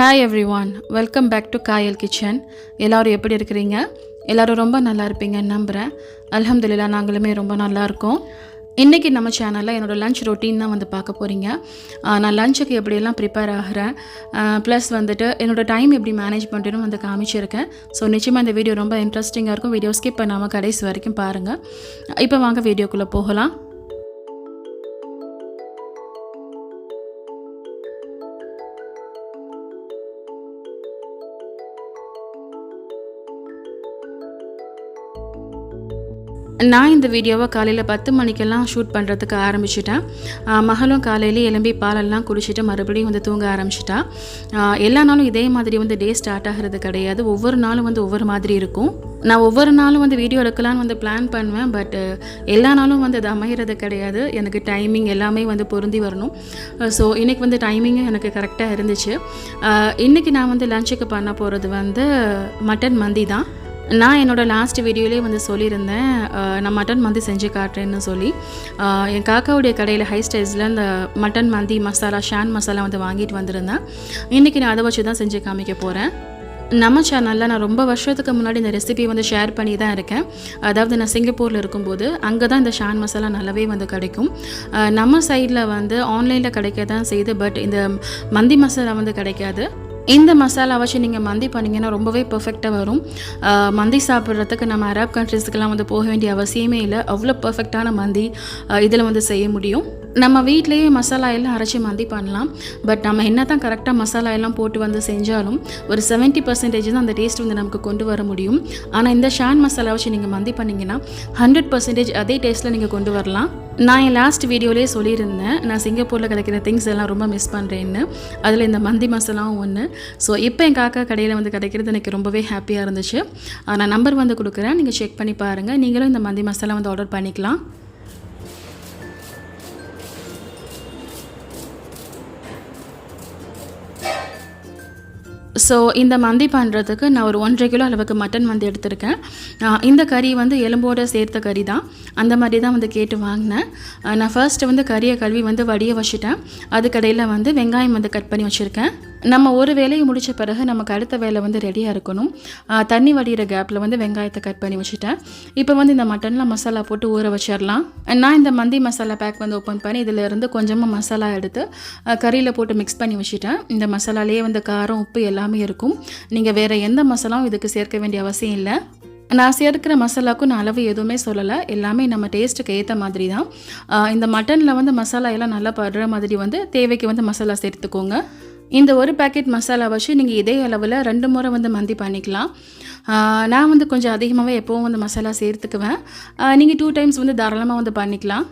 Hi everyone welcome back to Kayal kitchen எல்லோரும் எப்படி இருக்கிறீங்க? எல்லோரும் ரொம்ப நல்லா இருப்பீங்கன்னு நம்புகிறேன் அலமதுல்லா நாங்களுமே ரொம்ப நல்லா இருக்கோம். இன்றைக்கி நம்ம சேனலில் என்னோடய லஞ்ச் ரொட்டீன் தான் வந்து பார்க்க போகிறீங்க நான் லஞ்சுக்கு எப்படியெல்லாம் ப்ரிப்பேர் ஆகிறேன்? ப்ளஸ் வந்துட்டு என்னோடய டைம் எப்படி மேனேஜ் பண்ணுறேன்னு வந்து காமிச்சிருக்கேன். ஸோ நிச்சயமாக இந்த வீடியோ ரொம்ப இன்ட்ரெஸ்டிங்காக இருக்கும். வீடியோ ஸ்கிப் பண்ணாமல் கடைசி வரைக்கும் பாருங்கள் இப்போ வாங்க வீடியோக்குள்ளே போகலாம். நான் இந்த வீடியோவை காலையில் பத்து மணிக்கெல்லாம் ஷூட் பண்ணுறதுக்கு ஆரம்பிச்சிட்டேன். மகளும் காலையில் எலும்பி பாலெல்லாம் குடிச்சிட்டு மறுபடியும் வந்து தூங்க ஆரம்பிச்சிட்டா. எல்லா நாளும் இதே மாதிரி வந்து டே ஸ்டார்ட் ஆகிறது கிடையாது. ஒவ்வொரு நாளும் வந்து ஒவ்வொரு மாதிரி இருக்கும். நான் ஒவ்வொரு நாளும் வந்து வீடியோ எடுக்கலாம்னு வந்து பிளான் பண்ணுவேன். பட் எல்லா நாளும் வந்து அது அமைகிறது கிடையாது. எனக்கு டைமிங் எல்லாமே வந்து பொருந்தி வரணும். ஸோ இன்றைக்கி வந்து டைமிங்கும் எனக்கு கரெக்டாக இருந்துச்சு. இன்றைக்கி நான் வந்து லஞ்சுக்கு பண்ண போகிறது வந்து மட்டன் மந்தி தான். நான் என்னோட லாஸ்ட் வீடியோலேயே வந்து சொல்லியிருந்தேன் நான் மட்டன் மந்தி செஞ்சு காட்டுறேன்னு சொல்லி. என் காக்காவுடைய கடையில் ஹை ஸ்டைஸில் இந்த மட்டன் மந்தி மசாலா ஷான் மசாலா வந்து வாங்கிட்டு வந்திருந்தேன். இன்றைக்கி நான் அதை வச்சு தான் செஞ்சு காமிக்க போகிறேன் நம்ம சேனலில் நான் ரொம்ப வருஷத்துக்கு முன்னாடி இந்த ரெசிபி வந்து ஷேர் பண்ணி தான் இருக்கேன். அதாவது நான் சிங்கப்பூரில் இருக்கும்போது அங்கே தான் இந்த ஷான் மசாலா நல்லாவே வந்து கிடைக்கும். நம்ம சைடில் வந்து ஆன்லைனில் கிடைக்க தான் செய்யுது பட் இந்த மந்தி மசாலா வந்து கிடைக்காது. இந்த மசாலா வச்சு நீங்கள் மந்தி பண்ணிங்கன்னா ரொம்பவே பர்ஃபெக்டாக வரும். மந்தி சாப்பிட்றதுக்கு நம்ம அரப் கண்ட்ரீஸ்க்கெலாம் வந்து போக வேண்டிய அவசியமே இல்லை. அவ்வளோ பர்ஃபெக்டான மந்தி இதில் வந்து செய்ய முடியும். நம்ம வீட்டிலேயே மசாலா எல்லாம் அரைச்சி மந்தி பண்ணலாம். பட் நம்ம என்ன தான் கரெக்டாக மசாலா எல்லாம் போட்டு வந்து செஞ்சாலும் ஒரு செவன்ட்டி பர்சன்டேஜ் தான் அந்த டேஸ்ட் வந்து நமக்கு கொண்டு வர முடியும். ஆனால் இந்த ஷான் மசாலா வச்சு நீங்கள் மந்தி பண்ணிங்கன்னா ஹண்ட்ரட் பர்சன்டேஜ் அதே டேஸ்ட்டில் நீங்கள் கொண்டு வரலாம். நான் என் லாஸ்ட் வீடியோலேயே சொல்லியிருந்தேன். நான் சிங்கப்பூரில் கிடைக்கிற திங்ஸ் எல்லாம் ரொம்ப மிஸ் பண்ணுறேன்னு அதில் இந்த மந்தி மசாலாவும் ஒன்று ஸோ இப்போ என் காக்கா கடையில் வந்து கிடைக்கிறது எனக்கு ரொம்பவே ஹாப்பியாக இருந்துச்சு. நான் நம்பர் வந்து கொடுக்குறேன். நீங்கள் செக் பண்ணி பாருங்கள் நீங்களும் இந்த மந்தி மசாலா வந்து ஆர்டர் பண்ணிக்கலாம். ஸோ இந்த மந்தி பண்ணுறதுக்கு நான் ஒரு ஒன்றரை கிலோ அளவுக்கு மட்டன் வந்து எடுத்திருக்கேன். இந்த கறி வந்து எலும்போடு சேர்த்த கறி தான். அந்த மாதிரி தான் வந்து கேட்டு வாங்கினேன். நான் ஃபர்ஸ்ட்டு வந்து கறியை கழுவி வந்து வடிய வச்சுட்டேன். அதுக்கடையில் வந்து வெங்காயம் வந்து கட் பண்ணி வச்சுருக்கேன். நம்ம ஒரு வேலையை முடித்த பிறகு நமக்கு அடுத்த வேலை வந்து ரெடியாக இருக்கணும். தண்ணி வடிகிற கேப்பில் வந்து வெங்காயத்தை கட் பண்ணி வச்சுட்டேன். இப்போ வந்து இந்த மட்டனில் மசாலா போட்டு ஊற வச்சிடலாம். நான் இந்த மந்தி மசாலா பேக் வந்து ஓப்பன் பண்ணி இதில் இருந்து கொஞ்சமாக மசாலா எடுத்து கறியில் போட்டு மிக்ஸ் பண்ணி வச்சுட்டேன். இந்த மசாலாலேயே வந்து காரம் உப்பு எல்லாமே இருக்கும். நீங்கள் வேறு எந்த மசாலாவும் இதுக்கு சேர்க்க வேண்டிய அவசியம் இல்லை. நான் சேர்க்கிற மசாலாக்கும் நான் அளவு எதுவுமே சொல்லலை. எல்லாமே நம்ம டேஸ்ட்டுக்கு ஏற்ற மாதிரி தான். இந்த மட்டனில் வந்து மசாலா எல்லாம் நல்லா படுற மாதிரி வந்து தேவைக்கு வந்து மசாலா சேர்த்துக்கோங்க. இந்த ஒரு பேக்கெட் மசாலா வச்சு நீங்கள் இதே அளவில் ரெண்டு முறை வந்து மந்தி பண்ணிக்கலாம். நான் வந்து கொஞ்சம் அதிகமாகவே எப்போவும் வந்து மசாலா சேர்த்துக்குவேன். நீங்கள் டூ டைம்ஸ் வந்து தாராளமாக வந்து பண்ணிக்கலாம்.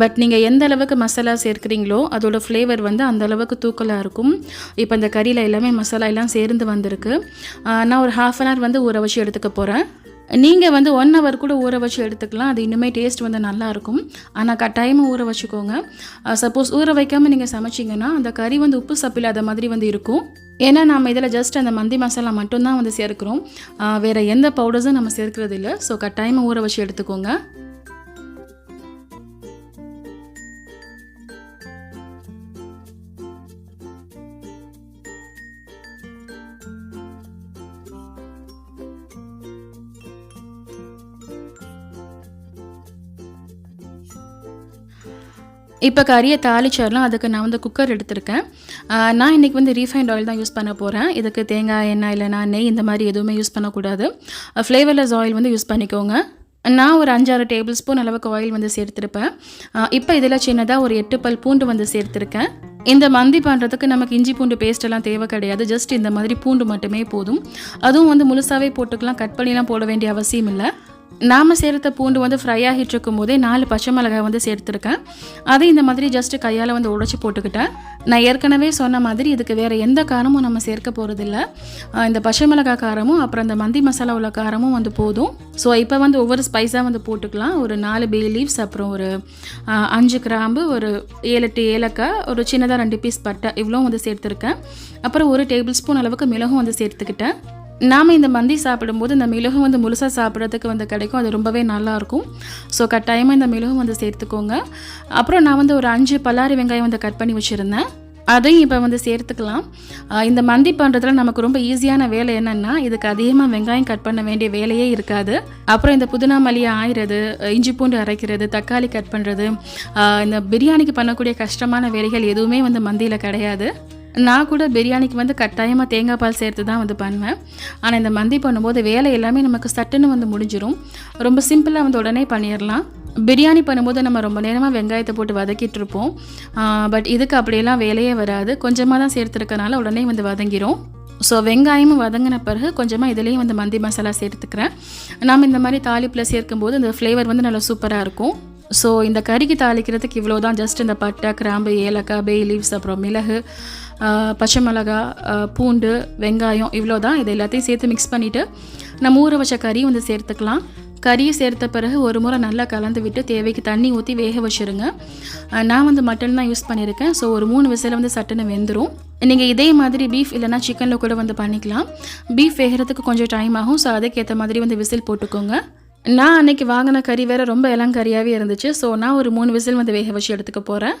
பட் நீங்கள் எந்த அளவுக்கு மசாலா சேர்க்குறீங்களோ அதோட ஃப்ளேவர் வந்து அந்த அளவுக்கு தூக்கலாக இருக்கும். இப்போ இந்த கறியில் எல்லாமே மசாலா எல்லாம் சேர்ந்து வந்திருக்கு. நான் ஒரு ஹாஃப் அன் ஹவர் வந்து ஊற வச்சு எடுத்துக்க போகிறேன் நீங்கள் வந்து ஒன் ஹவர் கூட ஊற வச்சு எடுத்துக்கலாம். அது இன்னுமே டேஸ்ட் வந்து நல்லாயிருக்கும் ஆனால் கட்டாயமாக ஊற வச்சுக்கோங்க. சப்போஸ் ஊற வைக்காமல் நீங்கள் சமைச்சிங்கன்னா அந்த கறி வந்து உப்பு சப்பில்லாத மாதிரி வந்து இருக்கும். ஏன்னா நம்ம இதில் ஜஸ்ட் அந்த மந்தி மசாலா மட்டும்தான் வந்து சேர்க்குறோம். வேறு எந்த பவுடர்ஸும் நம்ம சேர்க்கறது இல்லை. ஸோ கட்டாயமாக ஊற வச்சு எடுத்துக்கோங்க. இப்போ கறியை தாளிச்சிடலாம். அதுக்கு நான் வந்து குக்கர் எடுத்திருக்கேன். நான் இன்றைக்கி வந்து ரீஃபைண்ட் ஆயில் தான் யூஸ் பண்ண போகிறேன் இதுக்கு தேங்காய் எண்ணெய் இல்லைனா நெய் இந்த மாதிரி எதுவுமே யூஸ் பண்ணக்கூடாது. ஃப்ளேவர்லெஸ் ஆயில் வந்து யூஸ் பண்ணிக்கோங்க. நான் ஒரு அஞ்சாறு டேபிள் ஸ்பூன் அளவுக்கு ஆயில் வந்து சேர்த்துருப்பேன். இப்போ இதில் சின்னதாக ஒரு எட்டு பல் பூண்டு வந்து சேர்த்துருக்கேன். இந்த மந்தி பண்ணுறதுக்கு நமக்கு இஞ்சி பூண்டு பேஸ்ட்டெல்லாம் தேவை கிடையாது. ஜஸ்ட் இந்த மாதிரி பூண்டு மட்டுமே போதும். அதுவும் வந்து முழுசாகவே போட்டுக்கலாம். கட் பண்ணிலாம் போட வேண்டிய அவசியம் இல்லை. நாம் சேர்த்த பூண்டு வந்து ஃப்ரை ஆகிட்டு இருக்கும் போதே நாலு பச்சை மிளகாய் வந்து சேர்த்துருக்கேன். அதை இந்த மாதிரி ஜஸ்ட் கையால் வந்து உடைச்சி போட்டுக்கிட்டேன். நான் ஏற்கனவே சொன்ன மாதிரி இதுக்கு வேறு எந்த காரமும் நம்ம சேர்க்க போகிறதில்ல இந்த பச்சை மிளகாய் காரமும் அப்புறம் இந்த மந்தி மசாலா உள்ள காரமும் வந்து போதும். ஸோ இப்போ வந்து ஒவ்வொரு ஸ்பைஸாக வந்து போட்டுக்கலாம். ஒரு நாலு பே லீவ்ஸ் அப்புறம் ஒரு அஞ்சு கிராம்பு ஒரு ஏழு எட்டு ஏலக்காய் ஒரு சின்னதாக ரெண்டு பீஸ் பட்டை இவ்வளோ வந்து சேர்த்துருக்கேன். அப்புறம் ஒரு டேபிள் ஸ்பூன் அளவுக்கு மிளகும் வந்து சேர்த்துக்கிட்டேன். நாம் இந்த மந்தி சாப்பிடும்போது இந்த மிளகும் வந்து முழுசாக சாப்பிட்றதுக்கு வந்து கிடைக்கும். அது ரொம்பவே நல்லாயிருக்கும். ஸோ கட்டாயமாக இந்த மிளகும் வந்து சேர்த்துக்கோங்க. அப்புறம் நான் வந்து ஒரு அஞ்சு பல்லாரி வெங்காயம் வந்து கட் பண்ணி வச்சுருந்தேன். அதையும் இப்போ வந்து சேர்த்துக்கலாம். இந்த மந்தி பண்ணுறதுல நமக்கு ரொம்ப ஈஸியான வேலை என்னென்னா இதுக்கு அதிகமாக வெங்காயம் கட் பண்ண வேண்டிய வேலையே இருக்காது. அப்புறம் இந்த புதினா மல்லியை ஆயிறது இஞ்சி பூண்டு அரைக்கிறது தக்காளி கட் பண்ணுறது இந்த பிரியாணிக்கு பண்ணக்கூடிய கஷ்டமான வேலைகள் எதுவுமே வந்து மந்தியில் கிடையாது. நான் கூட பிரியாணிக்கு வந்து கட்டாயமாக தேங்காய் பால் சேர்த்து தான் வந்து பண்ணுவேன். ஆனால் இந்த மந்தி பண்ணும்போது வேலை எல்லாமே நமக்கு சட்டுன்னு வந்து முடிஞ்சிடும் ரொம்ப சிம்பிளாக வந்து உடனே பண்ணிடலாம் பிரியாணி பண்ணும்போது நம்ம ரொம்ப நேரமாக வெங்காயத்தை போட்டு வதக்கிட்டு இருப்போம் பட் இதுக்கு அப்படியெல்லாம் வேலையே வராது. கொஞ்சமாக தான் சேர்த்துருக்கனால உடனே வந்து வதங்கிரும். ஸோ வெங்காயமும் வதங்கின பிறகு கொஞ்சமாக இதுலேயும் வந்து மந்தி மசாலா சேர்த்துக்கிறேன். நாம் இந்த மாதிரி தாளிப்பில் சேர்க்கும்போது இந்த ஃப்ளேவர் வந்து நல்லா சூப்பராக இருக்கும். ஸோ இந்த கறிக்கு தாளிக்கிறதுக்கு இவ்வளோ தான் ஜஸ்ட் இந்த பட்டை கிராம்பு ஏலக்காய் பே லீவ்ஸ் அப்புறம் மிளகு பச்சை மிளகா பூண்டு வெங்காயம் இவ்வளோ தான் இது எல்லாத்தையும் சேர்த்து மிக்ஸ் பண்ணிவிட்டு நம்ம ஊற வச்ச கறி வந்து சேர்த்துக்கலாம். கறியை சேர்த்த பிறகு ஒரு முறை நல்லா கலந்து விட்டு தேவைக்கு தண்ணி ஊற்றி வேக வச்சுருங்க. நான் வந்து மட்டன் தான் யூஸ் பண்ணியிருக்கேன். ஸோ ஒரு மூணு விசில் வந்து சட்டுன்னு வெந்துடும் நீங்கள் இதே மாதிரி பீஃப் இல்லைனா சிக்கனில் கூட வந்து பண்ணிக்கலாம். பீஃப் வேகிறதுக்கு கொஞ்சம் டைம் ஆகும். ஸோ அதுக்கேற்ற மாதிரி வந்து விசில் போட்டுக்கோங்க. நான் அன்றைக்கி வாங்கின கறி வேறு ரொம்ப இளங்கறியாகவே இருந்துச்சு. ஸோ நான் ஒரு மூணு விசில் வந்து வேக வச்சு எடுத்துக்க போகிறேன்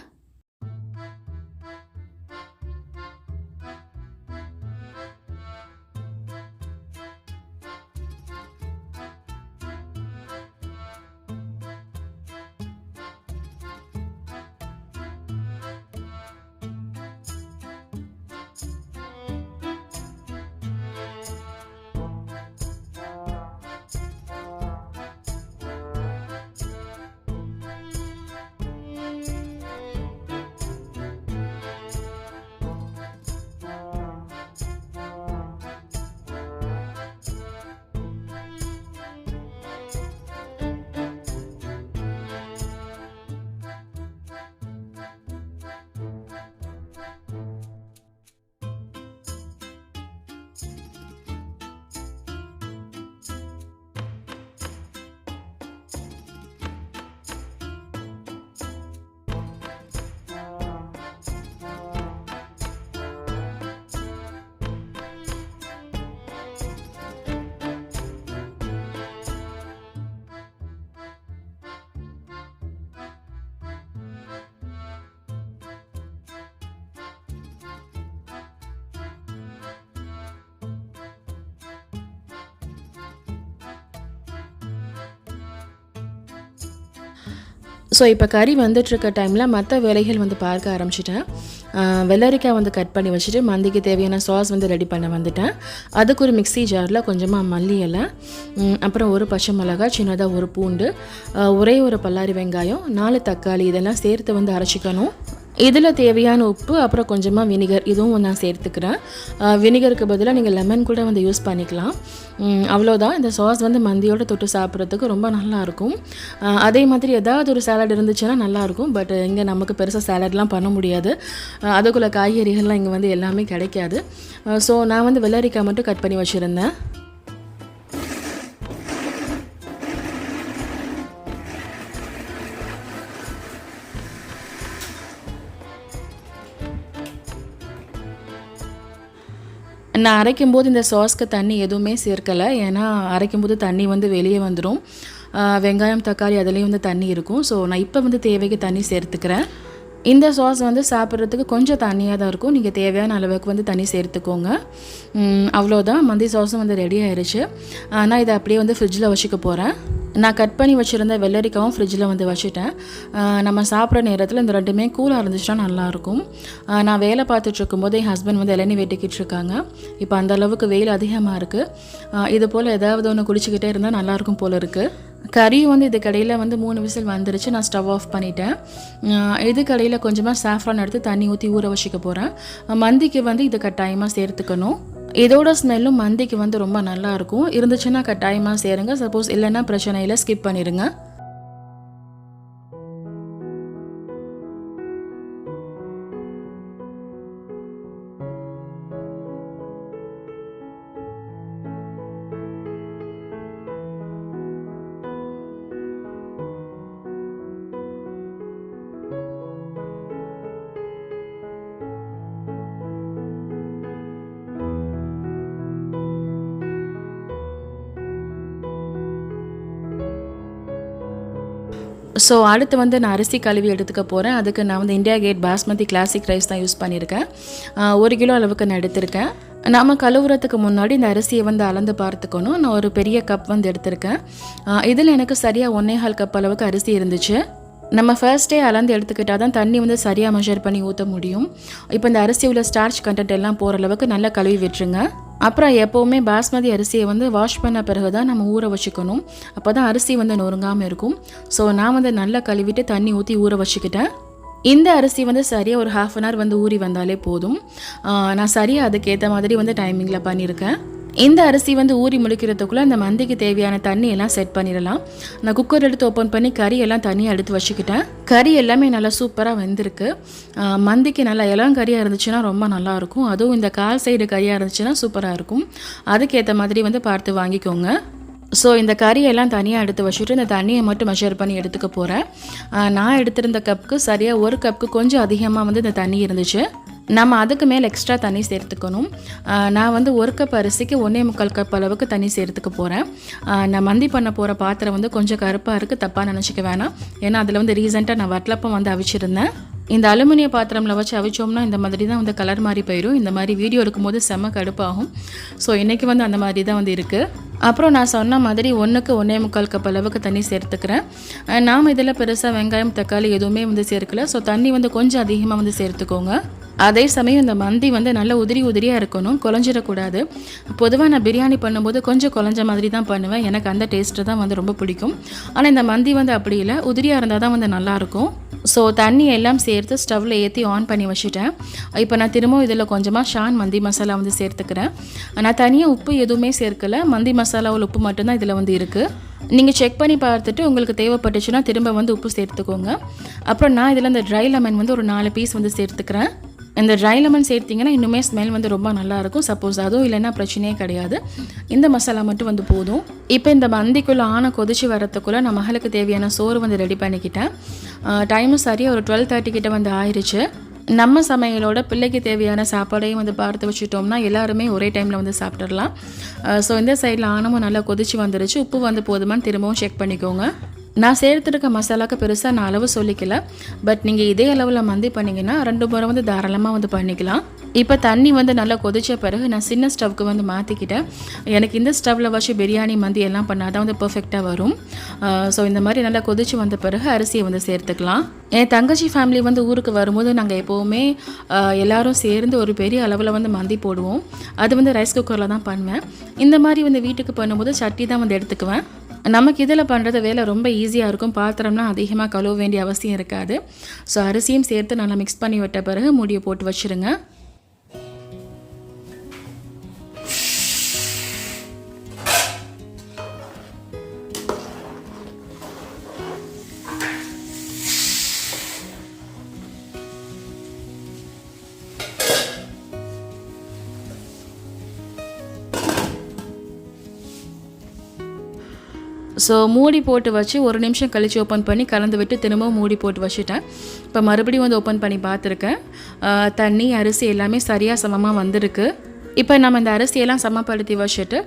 ஸோ இப்போ கறி வந்துட்டுருக்க டைமில் மற்ற வேலைகள் வந்து பார்க்க ஆரம்பிச்சிட்டேன். வெள்ளரிக்காய் வந்து கட் பண்ணி வச்சுட்டு மந்திக்கு தேவையான சாஸ் வந்து ரெடி பண்ண வந்துட்டேன். அதுக்கு ஒரு மிக்ஸி ஜாரில் கொஞ்சமாக மல்லி இலை அப்புறம் ஒரு பச்சை மிளகாய் சின்னதாக ஒரு பூண்டு ஒரே ஒரு பல்லாரி வெங்காயம் நாலு தக்காளி இதெல்லாம் சேர்த்து வந்து அரைச்சிக்கணும். இதில் தேவையான உப்பு அப்புறம் கொஞ்சமாக வினிகர் இதுவும் நான் சேர்த்துக்கிறேன். வினிகருக்கு பதிலாக நீங்கள் லெமன் கூட வந்து யூஸ் பண்ணிக்கலாம். அவ்வளோதான் இந்த சாஸ் வந்து மந்தியோட தொட்டு சாப்பிட்றதுக்கு ரொம்ப நல்லாயிருக்கும் அதே மாதிரி ஏதாவது ஒரு சாலட் இருந்துச்சுன்னா நல்லாயிருக்கும் பட் இங்கே நமக்கு பெருசாக சாலட்லாம் பண்ண முடியாது. அதுக்குள்ளே காய்கறிகள்லாம் இங்கே வந்து எல்லாமே கிடைக்காது. ஸோ நான் வந்து வெள்ளரிக்காய் மட்டும் கட் பண்ணி வச்சுருந்தேன். நான் அரைக்கும்போது இந்த சாஸ்க்கு தண்ணி எதுவுமே சேர்க்கலை. ஏன்னா அரைக்கும்போது தண்ணி வந்து வெளியே வந்துடும் வெங்காயம் தக்காளி அதுலேயும் வந்து தண்ணி இருக்கும். ஸோ நான் இப்போ வந்து தேவைக்கு தண்ணி சேர்த்துக்கிறேன். இந்த சாஸ் வந்து சாப்பிட்றதுக்கு கொஞ்சம் தண்ணியாக தான் இருக்கும். நீங்கள் தேவையான அளவுக்கு வந்து தண்ணி சேர்த்துக்கோங்க. அவ்வளோதான் மந்தி சாஸும் வந்து ரெடி ஆயிடுச்சு ஆனால் நான் இதை அப்படியே வந்து ஃப்ரிட்ஜில் வச்சுக்க போகிறேன் நான் கட் பண்ணி வச்சுருந்த வெள்ளரிக்காவும் ஃப்ரிட்ஜில் வந்து வச்சுட்டேன். நம்ம சாப்பிட்ற நேரத்தில் இந்த ரெண்டுமே கூலாக இருந்துச்சுன்னா நல்லாயிருக்கும் நான் வேலை பார்த்துட்ருக்கும் போது என் ஹஸ்பண்ட் வந்து இளநீ வெட்டிக்கிட்டு இருக்காங்க. இப்போ அந்தளவுக்கு வெயில் அதிகமாக இருக்குது இது போல் ஏதாவது ஒன்று குடிச்சிக்கிட்டே இருந்தால் நல்லாயிருக்கும் போல் இருக்குது கறியும் வந்து இது கடையில் வந்து மூணு விசில் வந்துருச்சு. நான் ஸ்டவ் ஆஃப் பண்ணிட்டேன். இது கடையில் கொஞ்சமாக சாஃப்ரான் எடுத்து தண்ணி ஊற்றி ஊற வச்சுக்க போகிறேன் மந்திக்கு வந்து இதை கட்டாயமாக சேர்த்துக்கணும். இதோட ஸ்மெல்லும் மந்திக்கு வந்து ரொம்ப நல்லாயிருக்கும் இருந்துச்சுன்னா கட்டாயமாக சேருங்க. சப்போஸ் இல்லைன்னா பிரச்சனை இல்லை. ஸ்கிப் பண்ணிடுங்க ஸோ அடுத்து வந்து நான் அரிசி கழுவி எடுத்துக்க போகிறேன் அதுக்கு நான் வந்து India gate basmati classic rice தான் யூஸ் பண்ணியிருக்கேன் ஒரு கிலோ அளவுக்கு நான் எடுத்திருக்கேன். நாம் கழுவுறதுக்கு முன்னாடி இந்த அரிசியை வந்து அளந்து பார்த்துக்கணும். நான் ஒரு பெரிய கப் வந்து எடுத்திருக்கேன். இதில் எனக்கு சரியாக ஒன்னேகால் கப் அளவுக்கு அரிசி இருந்துச்சு. நம்ம ஃபர்ஸ்டே அளந்து எடுத்துக்கிட்டால் தான் தண்ணி வந்து சரியாக மெஷர் பண்ணி ஊற்ற முடியும். இப்போ இந்த அரிசி உள்ள ஸ்டார்ச் கண்டென்ட் எல்லாம் போகிற அளவுக்கு நல்லா கழுவி விட்டுருங்க. அப்புறம் எப்போவுமே பாஸ்மதி அரிசியை வந்து வாஷ் பண்ண பிறகு தான் நம்ம ஊற வச்சுக்கணும். அப்போ தான் அரிசி வந்து நொறுங்காமல் இருக்கும். ஸோ நான் வந்து நல்லா கழுவிட்டு தண்ணி ஊற்றி ஊற வச்சுக்கிட்டேன். இந்த அரிசி வந்து சரியாக ஒரு ஹாஃப் அன் ஹவர் வந்து ஊறி வந்தாலே போதும். நான் சரியாக அதுக்கேற்ற மாதிரி வந்து டைமிங்கில் பண்ணியிருக்கேன். இந்த அரிசி வந்து ஊறி முடிக்கிறதுக்குள்ளே அந்த மந்திக்கு தேவையான தண்ணி எல்லாம் செட் பண்ணிடலாம். நான் குக்கர் எடுத்து ஓப்பன் பண்ணி கறி எல்லாம் தனியாக எடுத்து வச்சுக்கிட்டேன். கறி எல்லாமே நல்லா சூப்பராக வெந்திருக்கு. மந்திக்கு நல்லா இளம் கறியாக இருந்துச்சுன்னா ரொம்ப நல்லாயிருக்கும் அதுவும் இந்த கால் சைடு கறியாக இருந்துச்சுன்னா சூப்பராக இருக்கும். அதுக்கேற்ற மாதிரி வந்து பார்த்து வாங்கிக்கோங்க. ஸோ இந்த கறியெல்லாம் தனியாக எடுத்து வச்சுட்டு இந்த தண்ணியை மட்டும் மெஷர் பண்ணி எடுத்துக்க போகிறேன் நான் எடுத்திருந்த கப்புக்கு சரியாக ஒரு கப்புக்கு கொஞ்சம் அதிகமாக வந்து இந்த தண்ணி இருந்துச்சு. நம்ம அதுக்கு மேலே எக்ஸ்ட்ரா தண்ணி சேர்த்துக்கணும். நான் வந்து ஒரு கப் அரிசிக்கு ஒன்றே முக்கால் கப் அளவுக்கு தண்ணி சேர்த்துக்க போகிறேன் நான் மந்தி பண்ண போகிற பாத்திரம் வந்து கொஞ்சம் கருப்பாக இருக்குது தப்பாக நினச்சிக்க வேணாம். ஏன்னா அதில் வந்து ரீசெண்டாக நான் வட்டலப்பம் வந்து அவிச்சிருந்தேன். இந்த அலுமினிய பாத்திரம்ல வச்சு அவிச்சோம்னா இந்த மாதிரி தான் வந்து கலர் மாதிரி போயிடும் இந்த மாதிரி வீடியோ எடுக்கும்போது செம்ம கடுப்பாகும். ஸோ இன்றைக்கி வந்து அந்த மாதிரி தான் வந்து இருக்குது அப்புறம் நான் சொன்ன மாதிரி ஒன்றுக்கு ஒன்றே முக்கால் கப் அளவுக்கு தண்ணி சேர்த்துக்கிறேன். நாம் இதில் பெருசாக வெங்காயம் தக்காளி எதுவுமே வந்து சேர்க்கல. ஸோ தண்ணி வந்து கொஞ்சம் அதிகமாக வந்து சேர்த்துக்கோங்க. அதே சமயம் இந்த மந்தி வந்து நல்ல உதிரி உதிரியாக இருக்கணும் குழஞ்சிடக்கூடாது. பொதுவாக நான் பிரியாணி பண்ணும்போது கொஞ்சம் குழஞ்ச மாதிரி தான் பண்ணுவேன். எனக்கு அந்த டேஸ்ட்டு தான் வந்து ரொம்ப பிடிக்கும். ஆனால் இந்த மந்தி வந்து அப்படி இல்லை. உதிரியாக இருந்தால் தான் வந்து நல்லாயிருக்கும் ஸோ தண்ணி எல்லாம் சேர்த்து ஸ்டவ்வில் ஏற்றி ஆன் பண்ணி வச்சுட்டேன். இப்போ நான் திரும்பவும் இதில் கொஞ்சமாக ஷான் மந்தி மசாலா வந்து சேர்த்துக்கிறேன். நான் தனியாக உப்பு எதுவுமே சேர்க்கலை. மந்தி மசாலாவில் உப்பு மட்டும்தான் இதில் வந்து இருக்குது நீங்கள் செக் பண்ணி பார்த்துட்டு உங்களுக்கு தேவைப்பட்டுச்சுன்னா திரும்ப வந்து உப்பு சேர்த்துக்கோங்க. அப்புறம் நான் இதில் இந்த ட்ரை லெமன் வந்து ஒரு நாலு பீஸ் வந்து சேர்த்துக்கிறேன். இந்த ட்ரை லெமன் சேர்த்திங்கன்னா இன்னுமே ஸ்மெல் வந்து ரொம்ப நல்லாயிருக்கும். சப்போஸ் அதுவும் இல்லைன்னா பிரச்சனையே கிடையாது. இந்த மசாலா மட்டும் வந்து போதும். இப்போ இந்த மந்திக்குள்ளே ஆன கொதிச்சு வரத்துக்குள்ளே நான் மகளுக்கு தேவையான சோறு வந்து ரெடி பண்ணிக்கிட்டேன். டைமும் சரியாக ஒரு டுவெல் தேர்ட்டி கிட்ட வந்து ஆயிடுச்சு நம்ம சமையலோட பிள்ளைக்கு தேவையான சாப்பாடையும் வந்து பார்த்து வச்சுட்டோம்னா எல்லாருமே ஒரே டைமில் வந்து சாப்பிட்றலாம் ஸோ இந்த சைடில் ஆனமும் நல்லா கொதிச்சு வந்துருச்சு. உப்பு வந்து போதுமான்னு திரும்பவும் செக் பண்ணிக்கோங்க. நான் சேர்த்துருக்க மசாலாக்கு பெருசாக நான் அளவு சொல்லிக்கல. பட் நீங்கள் இதே அளவில் மந்தி பண்ணிங்கன்னா ரெண்டு முறை வந்து தாராளமாக வந்து பண்ணிக்கலாம். இப்போ தண்ணி வந்து நல்லா கொதிச்ச பிறகு நான் சின்ன ஸ்டவ்க்கு வந்து மாற்றிக்கிட்டேன் எனக்கு இந்த ஸ்டவ்வில் வச்சு பிரியாணி மந்தி எல்லாம் பண்ணால் தான் வந்து பர்ஃபெக்டாக வரும். ஸோ இந்த மாதிரி நல்லா கொதிச்சு வந்த பிறகு அரிசியை வந்து சேர்த்துக்கலாம். என் தங்கச்சி ஃபேமிலி வந்து ஊருக்கு வரும்போது நாங்கள் எப்போவுமே எல்லோரும் எல்லாரும் சேர்ந்து ஒரு பெரிய அளவில் வந்து மந்தி போடுவோம். அது வந்து ரைஸ் குக்கரில் தான் பண்ணுவேன். இந்த மாதிரி வந்து வீட்டுக்கு பண்ணும்போது சட்டி தான் வந்து எடுத்துக்குவேன். நமக்கு இதில் பண்ணுறது வேலை ரொம்ப ஈஸியாக இருக்கும். பாத்திரம்லாம் அதிகமாக கழுவ வேண்டிய அவசியம் இருக்காது. ஸோ அரிசியும் சேர்த்து நல்லா மிக்ஸ் பண்ணி விட்ட பிறகு மூடியை போட்டு வச்சுருங்க. ஸோ மூடி போட்டு வச்சு ஒரு நிமிஷம் கழித்து ஓப்பன் பண்ணி கலந்து விட்டு திரும்பவும் மூடி போட்டு வச்சுட்டேன். இப்போ மறுபடியும் வந்து ஓப்பன் பண்ணி பார்த்துருக்கேன். தண்ணி அரிசி எல்லாமே சரியாக சமமாக வந்திருக்கு. இப்போ நம்ம இந்த அரிசியெல்லாம் சமப்படுத்தி வச்சுட்டு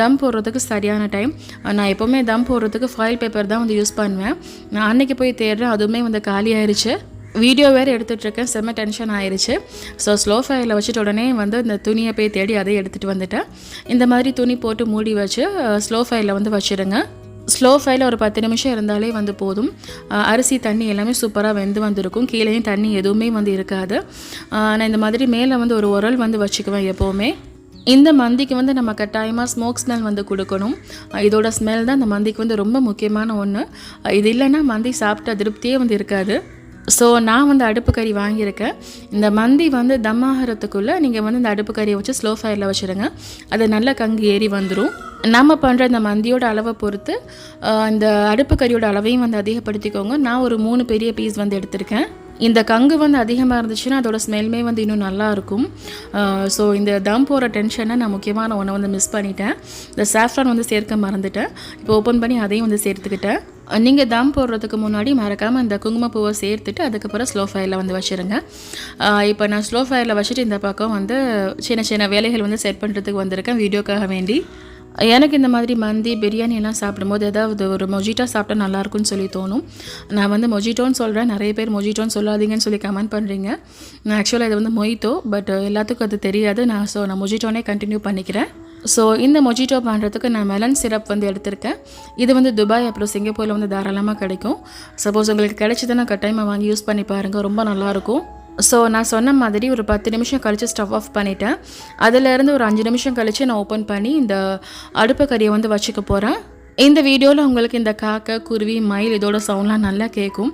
தம் போடுறதுக்கு சரியான டைம் நான் எப்போவுமே தம் போடுறதுக்கு ஃபாயில் பேப்பர் தான் வந்து யூஸ் பண்ணுவேன். நான் அன்னைக்கு போய் தேடுறேன் அதுவுமே வந்து காலியாயிருச்சு வீடியோ வேறு எடுத்துகிட்ருக்கேன் செம்ம டென்ஷன் ஆயிருச்சு. ஸோ ஸ்லோ ஃபயரில் வச்சுட்டு உடனே வந்து இந்த துணியை போய் தேடி அதை எடுத்துகிட்டு வந்துட்டேன். இந்த மாதிரி துணி போட்டு மூடி வச்சு ஸ்லோ ஃபயரில் வந்து வச்சுருங்க ஸ்லோ ஃபயரில் ஒரு பத்து நிமிஷம் இருந்தாலே வந்து போதும். அரிசி தண்ணி எல்லாமே சூப்பராக வெந்து வந்திருக்கும். கீழேயும் தண்ணி எதுவுமே வந்து இருக்காது. நான் இந்த மாதிரி மேலே வந்து ஒரு உரல் வந்து வச்சுக்குவேன் எப்போவுமே. இந்த மந்திக்கு வந்து நம்ம கட்டாயமாக ஸ்மோக் ஸ்மெல் வந்து கொடுக்கணும். இதோட ஸ்மெல் தான் இந்த மந்திக்கு வந்து ரொம்ப முக்கியமான ஒன்று இது இல்லைன்னா மந்தி சாப்பிட்ட திருப்தியே வந்து இருக்காது. ஸோ நான் வந்து அடுப்பு கறி வாங்கியிருக்கேன். இந்த மந்தி வந்து தம் ஆகிறதுக்குள்ளே நீங்கள் வந்து இந்த அடுப்பு கறியை வச்சு ஸ்லோ ஃபயரில் வச்சுருங்க. அது நல்லா கங்கு ஏறி வந்துடும் நம்ம பண்ணுற இந்த மந்தியோட அளவை பொறுத்து இந்த அடுப்பு கறியோட அளவையும் வந்து அதிகப்படுத்திக்கோங்க. நான் ஒரு மூணு பெரிய பீஸ் வந்து எடுத்திருக்கேன். இந்த கங்கு வந்து அதிகமாக இருந்துச்சுன்னா அதோட ஸ்மெல்மே வந்து இன்னும் நல்லா இருக்கும். ஸோ இந்த தம் போகிற டென்ஷனை நான் முக்கியமான ஒன்றை வந்து மிஸ் பண்ணிட்டேன். இந்த சாஃப்ரான் வந்து சேர்க்க மறந்துட்டேன். இப்போ ஓப்பன் பண்ணி அதையும் வந்து சேர்த்துக்கிட்டேன். நீங்கள் தம் போடுறதுக்கு முன்னாடி மறக்காமல் இந்த குங்குமப்பூவை சேர்த்துட்டு அதுக்கப்புறம் ஸ்லோ ஃபயரில் வந்து வச்சுருங்க. இப்போ நான் ஸ்லோ ஃபயரில் வச்சுட்டு இந்த பக்கம் வந்து சின்ன சின்ன வேலைகள் வந்து செட் பண்ணுறதுக்கு வந்திருக்கேன் வீடியோக்காக வேண்டி. எனக்கு இந்த மாதிரி மந்தி பிரியாணி எல்லாம் சாப்பிடும்போது ஏதாவது ஒரு மொஜிட்டா சாப்பிட்டா நல்லாயிருக்கும்னு சொல்லி தோணும். நான் வந்து மொஜிட்டோன்னு சொல்கிறேன் நிறைய பேர் மொஜிட்டோன்னு சொல்லாதீங்கன்னு சொல்லி கமெண்ட் பண்ணுறீங்க நான் ஆக்சுவலாக இது வந்து மொய்த்தோ பட் எல்லாத்துக்கும் அது தெரியாது. நான் ஸோ நான் மொஜிட்டோனே கண்டினியூ பண்ணிக்கிறேன். ஸோ இந்த மொஜிட்டோ பண்ணுறதுக்கு நான் மெலன் சிரப் வந்து எடுத்திருக்கேன். இது வந்து துபாய் அப்புறம் சிங்கப்பூரில் வந்து தாராளமாக கிடைக்கும். சப்போஸ் உங்களுக்கு கிடைச்சதுன்னா கட்டாயமாக வாங்கி யூஸ் பண்ணி பாருங்கள் ரொம்ப நல்லாயிருக்கும். ஸோ நான் சொன்ன மாதிரி ஒரு பத்து நிமிஷம் கழித்து ஸ்டவ் ஆஃப் பண்ணிட்டேன். அதுலேருந்து ஒரு அஞ்சு நிமிஷம் கழித்து நான் ஓப்பன் பண்ணி இந்த அடுப்பு கறியை வந்து வச்சுக்க போகிறேன் இந்த வீடியோவில் உங்களுக்கு இந்த காக்கை குருவி மயில் இதோட சவுண்ட்லாம் நல்லா கேட்கும்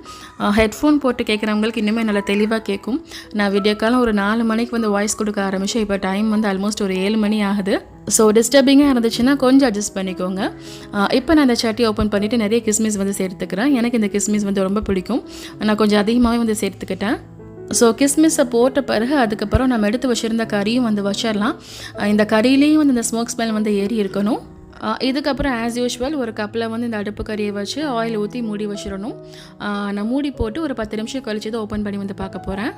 ஹெட்ஃபோன் போட்டு கேட்குறவங்களுக்கு இன்னுமே நல்லா தெளிவாக கேட்கும் நான் வீடியோ காலம் ஒரு நாலு மணிக்கு வந்து வாய்ஸ் கொடுக்க ஆரம்பித்தேன் இப்போ டைம் வந்து ஆல்மோஸ்ட் ஒரு ஏழு மணி ஆகுது. ஸோ டிஸ்டர்பிங்காக இருந்துச்சுன்னா கொஞ்சம் அட்ஜஸ்ட் பண்ணிக்கோங்க. இப்போ நான் இந்த சட்டி ஓப்பன் பண்ணிவிட்டு நிறைய கிஸ்மிஸ் வந்து சேர்த்துக்கிறேன். எனக்கு இந்த கிஸ்மிஸ் வந்து ரொம்ப பிடிக்கும். நான் கொஞ்சம் அதிகமாகவே வந்து சேர்த்துக்கிட்டேன். ஸோ கிஸ்மிஸை போட்ட பிறகு அதுக்கப்புறம் நம்ம எடுத்து வச்சுருந்த கறியும் வந்து வச்சிடலாம் இந்த கறியிலையும் வந்து இந்த ஸ்மோக் ஸ்மெல் வந்து ஏறி இருக்கணும். இதுக்கப்புறம் ஆஸ் யூஷுவல் ஒரு கப்பில் வந்து இந்த அடுப்பு கறியை வச்சு ஆயில் ஊற்றி மூடி வச்சிடணும். நான் மூடி போட்டு ஒரு பத்து நிமிஷம் கழிச்சு தான் ஓப்பன் பண்ணி வந்து பார்க்க போகிறேன்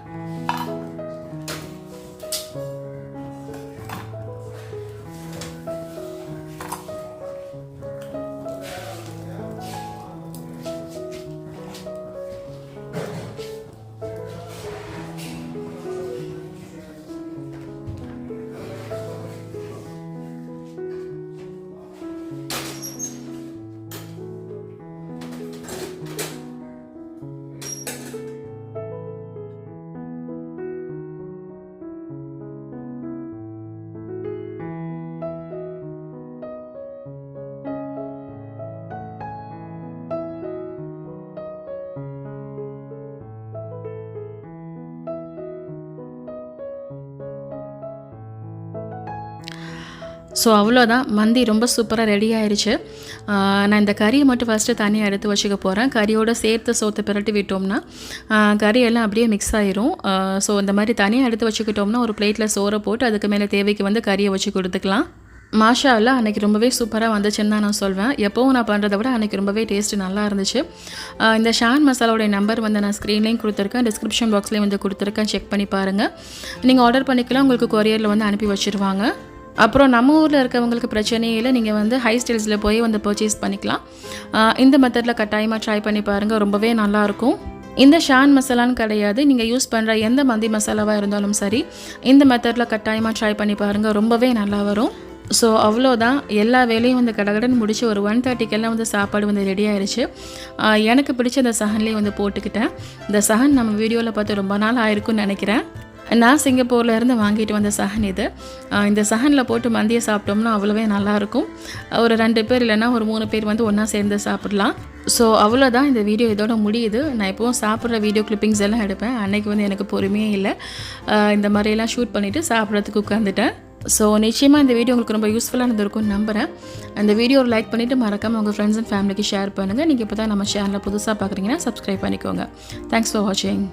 ஸோ அவ்வளோதான். மந்தி ரொம்ப சூப்பராக ரெடி ஆயிடுச்சு நான் இந்த கறியை மட்டும் ஃபஸ்ட்டு தனியாக எடுத்து வச்சுக்க போகிறேன் கறியோட சேர்த்து சோத்தை பிரட்டி விட்டோம்னா கறியெல்லாம் அப்படியே மிக்ஸ் ஆயிரும். ஸோ இந்த மாதிரி தனியாக எடுத்து வச்சுக்கிட்டோம்னா ஒரு பிளேட்டில் சோறை போட்டு அதுக்கு மேலே தேவைக்கு வந்து கறியை வச்சு கொடுத்துக்கலாம். மாஷா அல்லா அன்றைக்கி ரொம்பவே சூப்பராக வந்துச்சுன்னு தான் நான் சொல்வேன். எப்போவும் நான் பண்ணுறதை விட அன்றைக்கி ரொம்பவே டேஸ்ட்டு நல்லா இருந்துச்சு. இந்த ஷான் மசாலாவோடைய நம்பர் வந்து நான் ஸ்க்ரீன்லேயும் கொடுத்துருக்கேன். டிஸ்கிரிப்ஷன் பாக்ஸ்லேயும் வந்து கொடுத்துருக்கேன். செக் பண்ணி பாருங்கள் நீங்கள் ஆர்டர் பண்ணிக்கலாம். உங்களுக்கு கொரியரில் வந்து அனுப்பி வச்சுருவாங்க. அப்புறம் நம்ம ஊரில் இருக்கவங்களுக்கு பிரச்சனையே இல்லை. நீங்கள் வந்து ஹை ஸ்டைல்ஸில் போய் வந்து பர்ச்சேஸ் பண்ணிக்கலாம். இந்த மெத்தடில் கட்டாயமாக ட்ரை பண்ணி பாருங்கள் ரொம்பவே நல்லாயிருக்கும் இந்த ஷான் மசாலான்னு கிடையாது. நீங்கள் யூஸ் பண்ணுற எந்த மந்தி மசாலாவாக இருந்தாலும் சரி இந்த மெத்தடில் கட்டாயமாக ட்ரை பண்ணி பாருங்கள் ரொம்பவே நல்லா வரும். ஸோ அவ்வளோதான். எல்லா வேலையும் வந்து கடகடன் முடிச்சு ஒரு ஒன் தேர்ட்டிக்கெல்லாம் வந்து சாப்பாடு வந்து ரெடி ஆயிடுச்சு எனக்கு பிடிச்ச அந்த சஹன்லேயே வந்து போட்டுக்கிட்டேன். இந்த சஹன் நம்ம வீடியோவில் பார்த்து ரொம்ப நாள் ஆயிருக்கும்னு நினைக்கிறேன். நான் சிங்கப்பூர்ல இருந்து வாங்கிட்டு வந்த சஹன் இது. இந்த சஹனில் போட்டு மந்தியை சாப்பிட்டோம்னா அவ்வளோவே நல்லாயிருக்கும். ஒரு ரெண்டு பேர் இல்லைன்னா ஒரு மூணு பேர் வந்து ஒன்றா சேர்ந்து சாப்பிடலாம். ஸோ அவ்வளோதான் இந்த வீடியோ இதோட முடியுது. நான் எப்போவும் சாப்பிட்ற வீடியோ கிளிப்பிங்ஸ் எல்லாம் எடுப்பேன். அன்னைக்கு வந்து எனக்கு பொறுமையே இல்லை. இந்த மாதிரியெல்லாம் ஷூட் பண்ணிவிட்டு சாப்பிட்றதுக்கு உட்காந்துட்டேன் ஸோ நிச்சயமாக இந்த வீடியோ உங்களுக்கு ரொம்ப யூஸ்ஃபுல்லாக இருந்திருக்கும்னு நம்புகிறேன் அந்த வீடியோ லைக் பண்ணிவிட்டு மறக்காமல் உங்கள் ஃப்ரெண்ட்ஸ் அண்ட் ஃபேமிலிக்கு ஷேர் பண்ணுங்கள் நீங்கள் இப்போ தான் நம்ம சேனலில் புதுசாக பார்க்குறீங்கன்னா சப்ஸ்கிரைப் பண்ணிக்கோங்க. தேங்க்ஸ் ஃபார் வாட்சிங்